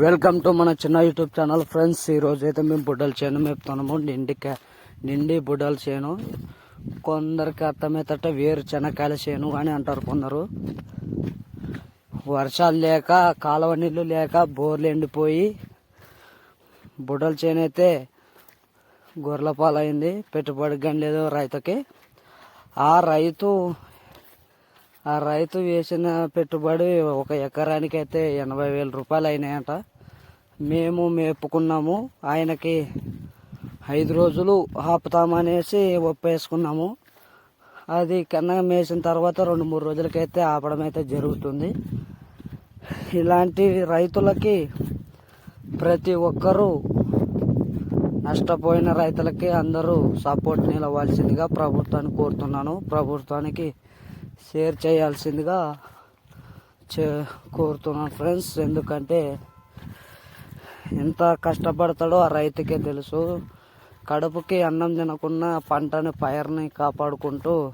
Welcome to మన చిన్న YouTube channel friends. ఈరోజు అయితే మేము బుడ్డల చేను మేపుతున్నాము. నిండి నిండి బుడ్డల చేను. కొందరికి అర్థమవుతుంటే వేరు చెనక్కాయల చేను అని అంటారు కొందరు. వర్షాలు లేక కాలువ నీళ్ళు లేక బోర్లు ఎండిపోయి బుడ్డల చేను అయితే గొర్రెల పాలైంది. పెట్టుబడి కానీ లేదు రైతుకి. ఆ రైతు ఆ రైతు వేసిన పెట్టుబడి ఒక ఎకరానికి అయితే ఎనభై వేల రూపాయలు అయినాయట. మేము మేపుకున్నాము. ఆయనకి ఐదు రోజులు ఆపుతామనేసి ఒప్పేసుకున్నాము. అది కన్నా మేసిన తర్వాత రెండు మూడు రోజులకైతే ఆపడం అయితే జరుగుతుంది. ఇలాంటి రైతులకి ప్రతి ఒక్కరూ నష్టపోయిన రైతులకి అందరూ సపోర్ట్ నిలవాల్సిందిగా ప్రభుత్వాన్ని కోరుతున్నాను. ప్రభుత్వానికి షేర్ చేయాల్సిందిగా చే కోరుతున్నాను ఫ్రెండ్స్. ఎందుకంటే ఎంత కష్టపడతాడో ఆ రైతుకే తెలుసు. కడుపుకి అన్నం తినకుండా పంటని పైర్ని కాపాడుకుంటూ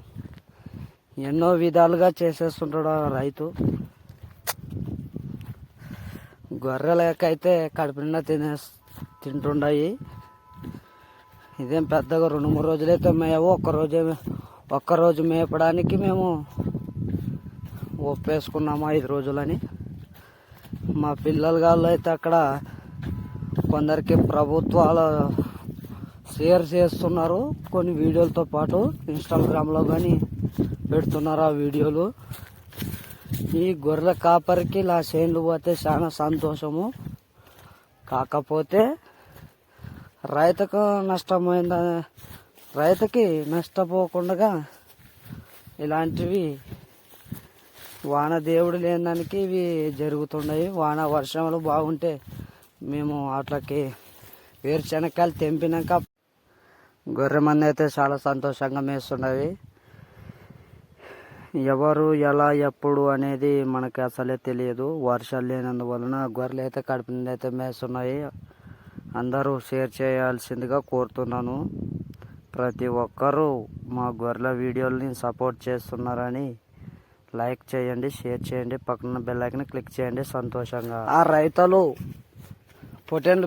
ఎన్నో విధాలుగా చేసేస్తుంటాడు ఆ రైతు. గొర్రెలకైతే కడుపు నిండా తినే తింటుండాయి. ఇదేం పెద్దగా రెండు మూడు రోజులైతే మేము ఒక్క ఒక్కరోజు ఒక్క రోజు మేపడానికి మేము ఒప్పేసుకున్నాము ఐదు రోజులని. మా పిల్లలు గాళ్ళు అయితే అక్కడ కొందరికి ప్రభుత్వాలు షేర్ చేస్తున్నారు. కొన్ని వీడియోలతో పాటు ఇన్స్టాగ్రామ్లో కానీ పెడుతున్నారు ఆ వీడియోలు. ఈ గొర్రెల కాపరికి ఇలా చేనులు పోతే చాలా సంతోషము. కాకపోతే రైతుకు నష్టమైందని రైతుకి నష్టపోకుండా ఇలాంటివి వాన దేవుడు లేని దానికి ఇవి జరుగుతున్నాయి వాన వర్షాలు బాగుంటే మేము అట్లకి వేరుశనక్కాయలు తెంపినాక గొర్రె మంది అయితే చాలా సంతోషంగా మేస్తున్నవి ఎవరు ఎలా ఎప్పుడు అనేది మనకి అసలే తెలియదు. వర్షాలు లేనందువలన గొర్రెలు అయితే కడుపు అయితే మేస్తున్నాయి. అందరూ షేర్ చేయాల్సిందిగా కోరుతున్నాను. ప్రతి ఒక్కరూ మా గొర్రెల వీడియోలని సపోర్ట్ చేస్తున్నారని లైక్ చేయండి షేర్ చేయండి పక్కన బెల్ ఐకన్ క్లిక్ చేయండి సంతోషంగా. ఆ రైతులు పొటెండ్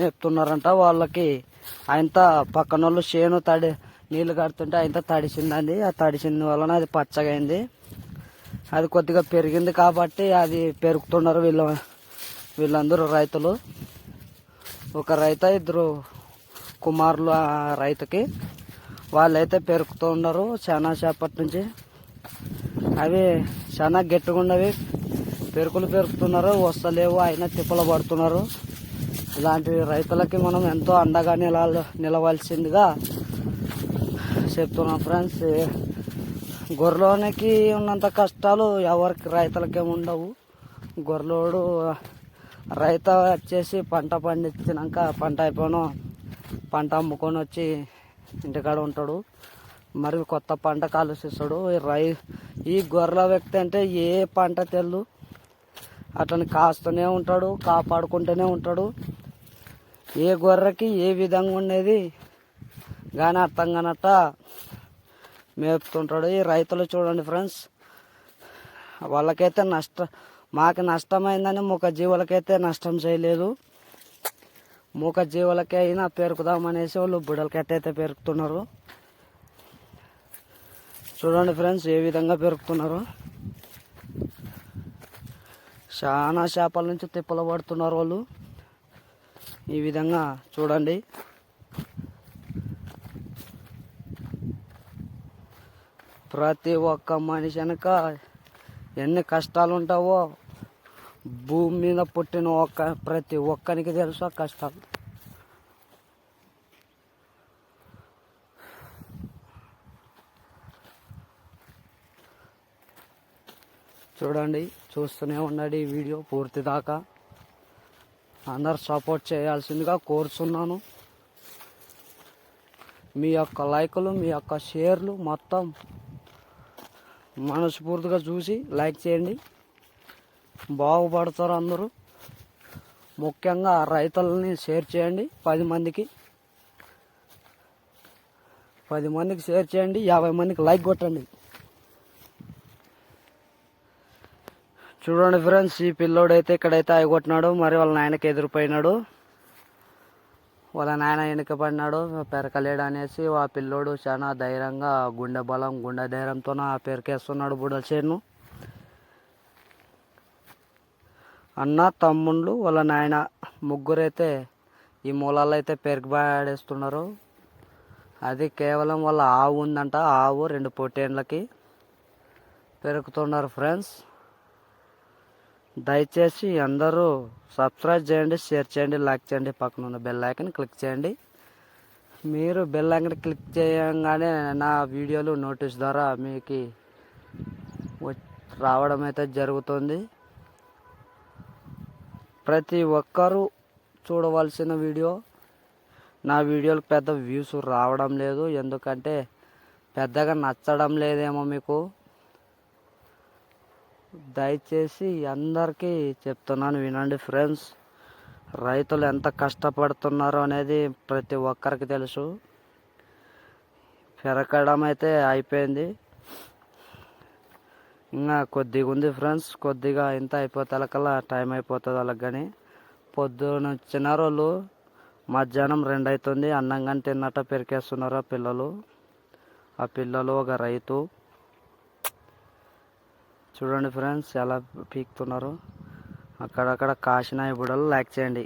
మెప్తున్నారంట వాళ్ళకి ఆయంత పక్కన వాళ్ళు చేను తడి నీళ్ళు కడుతుంటే ఆయన తడిసిందండి. ఆ తడిసిన వలన అది పచ్చగా అయింది అది కొద్దిగా పెరిగింది కాబట్టి అది పెరుగుతున్నారు వీళ్ళ వీళ్ళందరూ రైతులు. ఒక రైత ఇద్దరు కుమారులు రైతుకి. వాళ్ళైతే పెరుగుతూ ఉన్నారు చాలా చేపటి నుంచి. అవి చాలా గట్టిగా ఉన్నవి. పెరుకులు పెరుగుతున్నారు వస్తలేవు అయినా తిప్పలు పడుతున్నారు. ఇలాంటి రైతులకి మనం ఎంతో అండగా నిల నిలవాల్సిందిగా చెప్తున్నాం ఫ్రెండ్స్. గొర్రెలోనికి ఉన్నంత కష్టాలు ఎవరికి రైతులకేం ఉండవు. గొర్రెలోడు రైతు వచ్చేసి పంట పండించినాక పంట అయిపోయినా పంట అమ్ముకొని వచ్చి ఇంటికాడ ఉంటాడు. మరి కొత్త పంట కాలుసిస్తాడు రై ఈ గొర్రెల వ్యక్తి అంటే ఏ పంట తెలు అతను కాస్తూనే ఉంటాడు కాపాడుకుంటూనే ఉంటాడు. ఏ గొర్రెకి ఏ విధంగా ఉండేది కానీ అర్థం కానట్ట మేపుతుంటాడు. ఈ రైతులు చూడండి ఫ్రెండ్స్ వాళ్ళకైతే నష్టం మాకు నష్టమైందని మూక జీవులకైతే నష్టం చేయలేదు. మూక జీవులకే అయినా అనేసి వాళ్ళు బుడలకట్ట అయితే పేరుకుతున్నారు. చూడండి ఫ్రెండ్స్ ఏ విధంగా పెరుకుతున్నారు. చాలా చేపల నుంచి తిప్పలు పడుతున్నారు వాళ్ళు. ఈ విధంగా చూడండి. ప్రతి ఒక్క మనిషి వెనక ఎన్ని కష్టాలు ఉంటావో భూమి మీద పుట్టిన ఒక్క ప్రతి ఒక్కరికి తెలుసు ఆ కష్టాలు చూడండి చూస్తూనే ఉండండి ఈ వీడియో పూర్తి దాకా అందరు సపోర్ట్ చేయాల్సిందిగా కోరుతున్నాను మీ యొక్క లైకులు మీ యొక్క షేర్లు మొత్తం మనస్ఫూర్తిగా చూసి లైక్ చేయండి. బాగుపడతారు అందరూ. ముఖ్యంగా రైతులని షేర్ చేయండి పది మందికి. పది మందికి షేర్ చేయండి యాభై మందికి లైక్ కొట్టండి. చూడండి ఫ్రెండ్స్ ఈ పిల్లోడు అయితే ఇక్కడైతే అయికొట్టినాడు మరి వాళ్ళ నాయనకి ఎదురుపోయినాడు. వాళ్ళ నాయన వెనుక పడినాడు. పెరకలేడు అనేసి ఆ పిల్లోడు చాలా ధైర్యంగా గుండె బలం గుండె ధైర్యంతో ఆ పెరికేస్తున్నాడు బుడల చేను అన్న తమ్ముళ్ళు వాళ్ళ నాయన ముగ్గురైతే ఈ మూలాల్లో అయితే పెరిగిపాడేస్తున్నారు అది కేవలం వాళ్ళ ఆవు ఉందంట. ఆవు రెండు పొట్టేండ్లకి పెరుగుతున్నారు ఫ్రెండ్స్. దయచేసి అందరూ సబ్స్క్రైబ్ చేయండి షేర్ చేయండి లైక్ చేయండి. పక్కన ఉన్న బెల్ ఐకన్ క్లిక్ చేయండి. మీరు బెల్ ఐకన్ క్లిక్ చేయగానే నా వీడియోలు నోటీస్ ద్వారా మీకు రావడం అయితే జరుగుతుంది. ప్రతి ఒక్కరూ చూడవలసిన వీడియో. నా వీడియోలకు పెద్ద వ్యూస్ రావడం లేదు. ఎందుకంటే పెద్దగా నచ్చడం లేదేమో మీకు. దయచేసి అందరికీ చెప్తున్నాను వినండి ఫ్రెండ్స్. రైతులు ఎంత కష్టపడుతున్నారో అనేది ప్రతి ఒక్కరికి తెలుసు. పెరగడం అయితే అయిపోయింది. ఇంకా కొద్దిగా ఉంది ఫ్రెండ్స్. కొద్దిగా ఇంత అయిపోతలకల్లా టైం అయిపోతుంది వాళ్ళకి కానీ. పొద్దున చిన్నారోళ్ళు మధ్యాహ్నం రెండు అవుతుంది అన్నం కానీ తిన్నట్ట పెరికేస్తున్నారు ఆ పిల్లలు. ఆ పిల్లలు ఒక రైతు. చూడండి ఫ్రెండ్స్ ఎలా పీకుతున్నారు. అక్కడక్కడ కాసిన బుడలు లైక్ చేయండి.